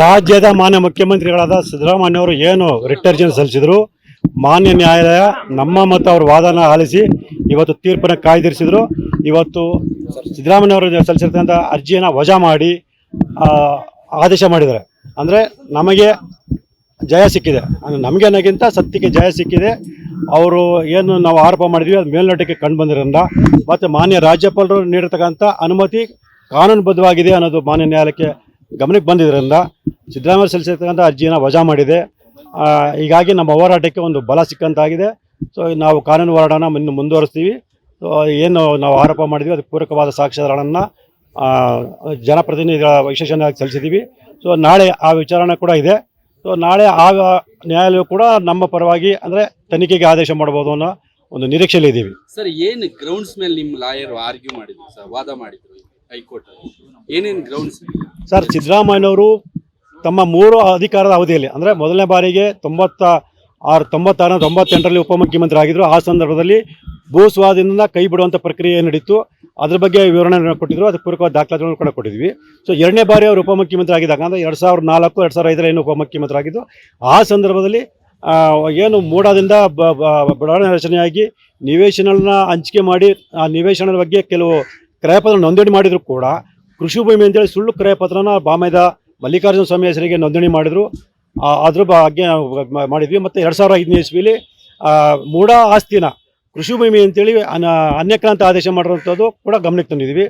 ರಾಜ್ಯದ ಮಾನ್ಯ ಮುಖ್ಯಮಂತ್ರಿಗಳಾದ ಸಿದ್ದರಾಮಯ್ಯ ಅವರು ಏನು ರಿಟ್ ಅರ್ಜಿಯನ್ನು ಸಲ್ಲಿಸಿದ್ರು? ಮಾನ್ಯ ನ್ಯಾಯಾಲಯ ನಮ್ಮ ಮತ್ತು ಅವ್ರ ವಾದನ ಆಲಿಸಿ ಇವತ್ತು ತೀರ್ಪನ್ನು ಕಾಯ್ದಿರಿಸಿದ್ರು. ಇವತ್ತು ಸಿದ್ದರಾಮಯ್ಯ ಅವರು ಸಲ್ಲಿಸಿರ್ತಕ್ಕಂಥ ಅರ್ಜಿಯನ್ನು ವಜಾ ಮಾಡಿ ಆದೇಶ ಮಾಡಿದ್ದಾರೆ. ಅಂದರೆ ನಮಗೆ ಜಯ ಸಿಕ್ಕಿದೆ. ಅಂದರೆ ನಮಗೆ ಅನ್ನೋಕ್ಕಿಂತ ಸತ್ಯಕ್ಕೆ ಜಯ ಸಿಕ್ಕಿದೆ. ಅವರು ಏನು ನಾವು ಆರೋಪ ಮಾಡಿದ್ವಿ, ಅದು ಮೇಲ್ನೋಟಕ್ಕೆ ಕಂಡು ಬಂದಿರೋದ್ರಿಂದ. ಮತ್ತು ಮಾನ್ಯ ರಾಜ್ಯಪಾಲರು ನೀಡಿರ್ತಕ್ಕಂಥ ಅನುಮತಿ ಕಾನೂನುಬದ್ಧವಾಗಿದೆ ಅನ್ನೋದು ಮಾನ್ಯ ನ್ಯಾಯಾಲಯಕ್ಕೆ ಗಮನಕ್ಕೆ ಬಂದಿದ್ದರಿಂದ ಸಿದ್ದರಾಮಯ್ಯ ಸಲ್ಲಿಸಿರ್ತಕ್ಕಂಥ ಅರ್ಜಿಯನ್ನು ವಜಾ ಮಾಡಿದೆ. ಹೀಗಾಗಿ ನಮ್ಮ ಹೋರಾಟಕ್ಕೆ ಒಂದು ಬಲ ಸಿಕ್ಕಂತಾಗಿದೆ. ಸೊ ನಾವು ಕಾನೂನು ಹೋರಾಟನ ಇನ್ನು ಮುಂದುವರಿಸ್ತೀವಿ. ಸೊ ಏನು ನಾವು ಆರೋಪ ಮಾಡಿದ್ವಿ, ಅದಕ್ಕೆ ಪೂರಕವಾದ ಸಾಕ್ಷ್ಯಗಳನ್ನು ಜನಪ್ರತಿನಿಧಿಗಳ ವಿಶೇಷಣೆಯಾಗಿ ಸಲ್ಲಿಸಿದ್ದೀವಿ. ಸೊ ನಾಳೆ ಆ ವಿಚಾರಣೆ ಕೂಡ ಇದೆ. ಸೊ ನಾಳೆ ಆ ನ್ಯಾಯಾಲಯ ಕೂಡ ನಮ್ಮ ಪರವಾಗಿ ಅಂದರೆ ತನಿಖೆಗೆ ಆದೇಶ ಮಾಡ್ಬೋದು ಅನ್ನೋ ಒಂದು ನಿರೀಕ್ಷೆಯಲ್ಲಿ ಇದ್ದೀವಿ. ಸರ್, ಏನು ಗ್ರೌಂಡ್ಸ್ ಮೇಲೆ ನಿಮ್ಮ ಲಾಯರ್ ಆರ್ಗ್ಯೂ ಮಾಡಿದ್ರು ಸರ್, ವಾದ ಮಾಡಿದ್ರು ಹೈಕೋರ್ಟ್ ಏನೇನು ಗ್ರೌಂಡ್ಸ್ ಸರ್, ಸಿದ್ದರಾಮಯ್ಯನವರು ತಮ್ಮ ಮೂರು ಅಧಿಕಾರದ ಅವಧಿಯಲ್ಲಿ, ಅಂದರೆ ಮೊದಲನೇ ಬಾರಿಗೆ ತೊಂಬತ್ತ ಆರು ತೊಂಬತ್ತಾರು ತೊಂಬತ್ತೆಂಟರಲ್ಲಿ ಉಪಮುಖ್ಯಮಂತ್ರಿ ಆಗಿದ್ದರು ಆ ಸಂದರ್ಭದಲ್ಲಿ ಭೂ ಕೈ ಬಿಡುವಂಥ ಪ್ರಕ್ರಿಯೆ ನಡೀತು ಅದ್ರ ಬಗ್ಗೆ ವಿವರಣೆ ಕೊಟ್ಟಿದ್ರು. ಅದಕ್ಕೆ ಪೂರಕವಾದ ದಾಖಲಾತಿಗಳನ್ನು ಕೂಡ ಕೊಟ್ಟಿದ್ವಿ. ಸೊ ಎರಡನೇ ಬಾರಿ ಅವರು ಉಪಮುಖ್ಯಮಂತ್ರಿ ಆಗಿದ್ದಾಗ, ಅಂದರೆ ಎರಡು ಸಾವಿರದ ನಾಲ್ಕು, ಎರಡು ಸಾವಿರದ ಐದರಲ್ಲಿ ಏನು ಉಪಮುಖ್ಯಮಂತ್ರಿ ಆಗಿದ್ದು, ಆ ಸಂದರ್ಭದಲ್ಲಿ ಏನು ಮೂಡಾದಿಂದ ಬಡಾವಣೆ ರಚನೆಯಾಗಿ ನಿವೇಶನಗಳನ್ನ ಹಂಚಿಕೆ ಮಾಡಿ, ಆ ನಿವೇಶನದ ಬಗ್ಗೆ ಕೆಲವು ಕ್ರಯಪದ ನೋಂದಣಿ ಮಾಡಿದ್ರು ಕೂಡ ಕೃಷಿ ಭೂಮಿ ಅಂತೇಳಿ ಸುಳ್ಳು ಕ್ರಯಪತ್ರನ ಬಾಮೈದ ಮಲ್ಲಿಕಾರ್ಜುನ ಸ್ವಾಮಿ ಹೆಸರಿಗೆ ನೋಂದಣಿ ಮಾಡಿದ್ರು. ಅದ್ರ ಬಗ್ಗೆ ಮಾಡಿದ್ವಿ. ಮತ್ತು ಎರಡು ಸಾವಿರ ಐದನೇ ಇಸ್ವಿಲಿ ಮೂಡ ಆಸ್ತಿನ ಕೃಷಿ ಭೂಮಿ ಅಂತೇಳಿ ಅನ ಅನ್ಯಕ್ರಾಂತ ಆದೇಶ ಮಾಡಿರುವಂಥದ್ದು ಕೂಡ ಗಮನಕ್ಕೆ ತಂದಿದ್ವಿ.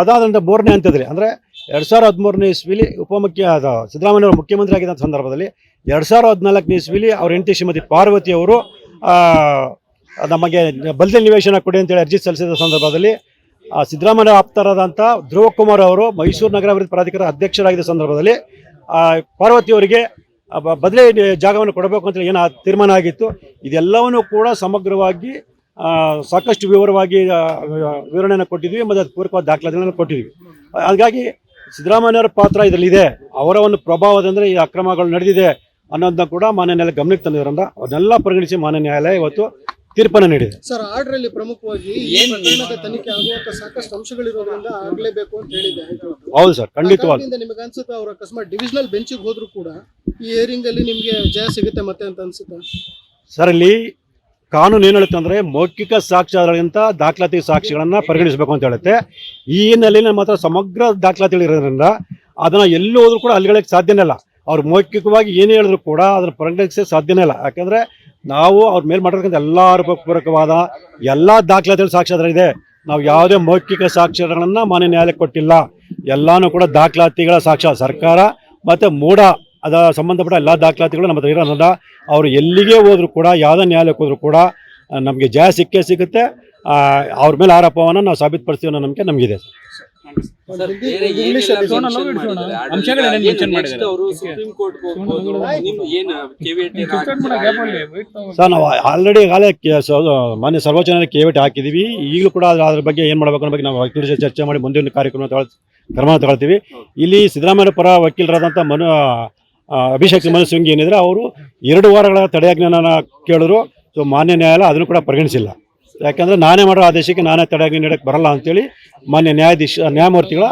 ಅದಾದ ನಂತರ ಮೂರನೇ ಹಂತದಲ್ಲಿ ಅಂದರೆ ಎರಡು ಸಾವಿರ ಹದಿಮೂರನೇ ಇಸ್ವಿಲಿ ಉಪಮುಖ್ಯ, ಅದು ಸಿದ್ದರಾಮಯ್ಯ ಅವರು ಮುಖ್ಯಮಂತ್ರಿ ಆಗಿದ್ದಂಥ ಸಂದರ್ಭದಲ್ಲಿ ಎರಡು ಸಾವಿರ ಹದಿನಾಲ್ಕನೇ ಇಸ್ವಿಲಿ ಅವ್ರ ಹೆಂಡತಿ ಶ್ರೀಮತಿ ಪಾರ್ವತಿ ಅವರು ನಮಗೆ ಬಲ್ದೆ ನಿವೇಶನ ಕೊಡಿ ಅಂತೇಳಿ ಅರ್ಜಿ ಸಲ್ಲಿಸಿದ ಸಂದರ್ಭದಲ್ಲಿ ಸಿದ್ದರಾಮಯ್ಯ ಆಪ್ತರಾದಂಥ ಧ್ರುವ ಕುಮಾರ್ ಅವರು ಮೈಸೂರು ನಗರ ಅಭಿವೃದ್ಧಿ ಪ್ರಾಧಿಕಾರ ಅಧ್ಯಕ್ಷರಾಗಿದ್ದ ಸಂದರ್ಭದಲ್ಲಿ ಆ, ಪಾರ್ವತಿ ಅವರಿಗೆ ಆ, ಬದಲೇ ಜಾಗವನ್ನು ಕೊಡಬೇಕು ಅಂತ ಏನು ತೀರ್ಮಾನ ಆಗಿತ್ತು. ಇದೆಲ್ಲವನ್ನು ಕೂಡ ಸಮಗ್ರವಾಗಿ ಸಾಕಷ್ಟು ವಿವರವಾಗಿ ವಿವರಣೆಯನ್ನು ಕೊಟ್ಟಿದ್ವಿ ಮತ್ತು ಅದು ಪೂರಕವಾದ ದಾಖಲಾತಿಗಳನ್ನು ಕೊಟ್ಟಿದ್ವಿ. ಹಾಗಾಗಿ ಸಿದ್ದರಾಮಯ್ಯವರ ಪಾತ್ರ ಇದರಲ್ಲಿದೆ. ಅವರ ಒಂದು ಪ್ರಭಾವದಂದರೆ ಈ ಅಕ್ರಮಗಳು ನಡೆದಿದೆ ಅನ್ನೋದನ್ನ ಕೂಡ ಮಾನ್ಯ ನ್ಯಾಯಾಲಯ ಗಮನಕ್ಕೆ ತಂದಿರೋದ್ರಿಂದ ಅದನ್ನೆಲ್ಲ ಪರಿಗಣಿಸಿ ಮಾನ್ಯ ನ್ಯಾಯಾಲಯ ಇವತ್ತು ತೀರ್ಪನ್ನು ನೀಡಿದೆ. ಸರ್ ಆರ್ಡರ್ ಅಲ್ಲಿ ಪ್ರಮುಖವಾಗಿ ಈ ಪ್ರಕರಣದ ತನಿಖೆ ಆಗುವಂತ ಸಾಕಷ್ಟು ಅಂಶಗಳಿರೋದ್ರಿಂದ ಆಗಲೇಬೇಕು ಅಂತ ಹೇಳಿದೆ ಹೈಕೋರ್ಟ್ ಹೌದು ಸರ್ ಖಂಡಿತವಾಗಿ ನಿಮಗೆ ಅನ್ಸುತ್ತೆ ಅವ್ರು ಅಕಸ್ಮಾತ್ ಡಿವಿಷನಲ್ ಬೆಂಚಿಗೆ ಹೋದ್ರು ಕೂಡ ಈ ಹಿಯರಿಂಗ್ ಅಲ್ಲಿ ನಿಮಗೆ ಜಯ ಸಿಗುತ್ತೆ ಮತ್ತೆ ಅಂತ ಅನ್ಸುತ್ತೆ? ಸರ್ ಇಲ್ಲಿ ಕಾನೂನು ಏನು ಹೇಳುತ್ತೆ ಅಂದರೆ ಮೌಖಿಕ ಸಾಕ್ಷ್ಯಗಳಿಗಿಂತ ದಾಖಲಾತಿ ಸಾಕ್ಷಿಗಳನ್ನು ಪರಿಗಣಿಸಬೇಕು ಅಂತ ಹೇಳುತ್ತೆ. ಈ ಹಿನ್ನೆಲೆಯಲ್ಲಿ ಮಾತ್ರ ಸಮಗ್ರ ದಾಖಲಾತಿಗಳಿರೋದ್ರಿಂದ ಅದನ್ನು ಎಲ್ಲಿ ಹೋದ್ರೂ ಕೂಡ ಅಲ್ಲಿಗಳಿಗೆ ಸಾಧ್ಯನೇ ಇಲ್ಲ. ಅವ್ರು ಮೌಖಿಕವಾಗಿ ಏನೇ ಹೇಳಿದ್ರು ಕೂಡ ಅದನ್ನು ಪರಿಗಣಿಸೇ ಸಾಧ್ಯನೇ ಇಲ್ಲ. ಯಾಕಂದರೆ ನಾವು ಅವ್ರ ಮೇಲೆ ಮಾಡಿರ್ತಕ್ಕಂಥ ಎಲ್ಲ ಪೂರಕವಾದ ಎಲ್ಲ ದಾಖಲಾತಿಗಳು ಸಾಕ್ಷ್ಯಾಧಾರ ಇದೆ. ನಾವು ಯಾವುದೇ ಮೌಖಿಕ ಸಾಕ್ಷ್ಯಗಳನ್ನು ಮಾನ್ಯ ನ್ಯಾಯಾಲಯಕ್ಕೆ ಕೊಟ್ಟಿಲ್ಲ. ಎಲ್ಲಾನು ಕೂಡ ದಾಖಲಾತಿಗಳ ಸಾಕ್ಷ್ಯ. ಸರ್ಕಾರ ಮತ್ತು ಮೂಢ ಅದ ಸಂಬಂಧಪಟ್ಟ ಎಲ್ಲ ದಾಖಲಾತಿಗಳು ನಮ್ಮ ಹತ್ರ ಇರೋದ್ರಿಂದ ಅವರು ಎಲ್ಲಿಗೆ ಹೋದರೂ ಕೂಡ, ಯಾವುದೇ ನ್ಯಾಯಾಲಯಕ್ಕೆ ಹೋದ್ರು ಕೂಡ, ನಮಗೆ ಜಯ ಸಿಕ್ಕೇ ಸಿಗುತ್ತೆ. ಅವ್ರ ಮೇಲೆ ಆರೋಪವನ್ನು ನಾವು ಸಾಬೀತುಪಡಿಸ್ತೀವಿ ಅನ್ನೋ ನಂಬಿಕೆ ನಮಗಿದೆ ಸರ್. ನಾವು ಆಲ್ರೆಡಿ ಈಗಾಗಲೇ ಮಾನ್ಯ ಸರ್ವೋಚ್ಚ ನ್ಯಾಯಾಲಯ ವೇಟಿ ಹಾಕಿದ್ದೀವಿ. ಈಗಲೂ ಕೂಡ ಅದ್ರ ಅದ್ರ ಬಗ್ಗೆ ಏನು ಮಾಡಬೇಕು ಅನ್ನೋ ಬಗ್ಗೆ ನಾವು ವಕೀಲರ ಜೊತೆ ಚರ್ಚೆ ಮಾಡಿ ಮುಂದಿನ ಕಾರ್ಯಕ್ರಮ ಕ್ರಮ ತಗೊಳ್ತೀವಿ. ಇಲ್ಲಿ ಸಿದ್ದರಾಮಯ್ಯ ಪರ ವಕೀಲರಾದಂಥ ಮನು ಅಭಿಷೇಕ್ ಮನು ಸಿಂಗ್ ಏನಿದ್ರೆ ಅವರು ಎರಡು ವಾರಗಳ ತಡೆಯಾಜ್ಞೆನ ಕೇಳಿದ್ರು. ಸೊ ಮಾನ್ಯ ನ್ಯಾಯಾಲಯ ಅದನ್ನು ಕೂಡ ಪರಿಗಣಿಸಿಲ್ಲ. ಯಾಕಂದರೆ ನಾನೇ ಮಾಡೋ ಆದೇಶಕ್ಕೆ ನಾನೇ ತಡೆಗೆ ನೀಡಕ್ಕೆ ಬರಲ್ಲ ಅಂತೇಳಿ ಮಾನ್ಯ ನ್ಯಾಯಾಧೀಶ ನ್ಯಾಯಮೂರ್ತಿಗಳ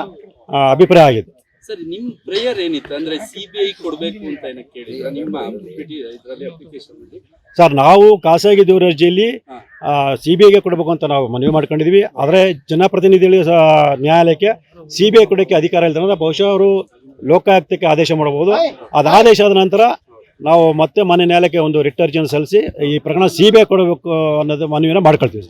ಅಭಿಪ್ರಾಯ ಆಗಿದೆ. ಸರ್ ನಿಮ್ಮ ಪ್ರೇಯರ್ ಏನಿತ್ತು? ಅಂದ್ರೆ ಸಿಬಿಐ ಕೊಡ್ಬೇಕು ಅಂತ ಏನೋ ಕೇಳಿದ್ರ? ನಿಮ್ಮ ಇದರಲ್ಲಿ ಅಪ್ಲಿಕೇಶನ್ ಅಲ್ಲಿ? ಸರ್ ನಾವು ಖಾಸಗಿ ದೂರ ಅರ್ಜಿಯಲ್ಲಿ ಹಾ. ಸಿ ಬಿ ಐಗೆ ಕೊಡಬೇಕು ಅಂತ ನಾವು ಮನವಿ ಮಾಡ್ಕೊಂಡಿದ್ವಿ. ಆದರೆ ಜನಪ್ರತಿನಿಧಿಗಳು ನ್ಯಾಯಾಲಯಕ್ಕೆ ಸಿ ಬಿ ಐ ಕೊಡೋಕ್ಕೆ ಅಧಿಕಾರ ಇಲ್ಲದ ಬಹುಶಃ ಅವರು ಲೋಕಾಯುಕ್ತಕ್ಕೆ ಆದೇಶ ಮಾಡಬಹುದು. ಅದು ಆದೇಶ ಆದ ನಂತರ ನಾವು ಮತ್ತೆ ಮನೆ ನ್ಯಾಯಾಲಯಕ್ಕೆ ಒಂದು ರಿಟ್ ಅರ್ಜಿಯನ್ನು ಸಲ್ಲಿಸಿ ಈ ಪ್ರಕರಣ ಸಿಬಿಐ ಕೊಡಬೇಕು ಅನ್ನೋದು ಮನವಿಯನ್ನು ಮಾಡ್ಕೊಳ್ತೀವಿ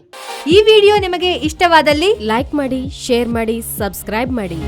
ಈ ವಿಡಿಯೋ ನಿಮಗೆ ಇಷ್ಟವಾದಲ್ಲಿ ಲೈಕ್ ಮಾಡಿ, ಶೇರ್ ಮಾಡಿ, ಸಬ್ಸ್ಕ್ರೈಬ್ ಮಾಡಿ.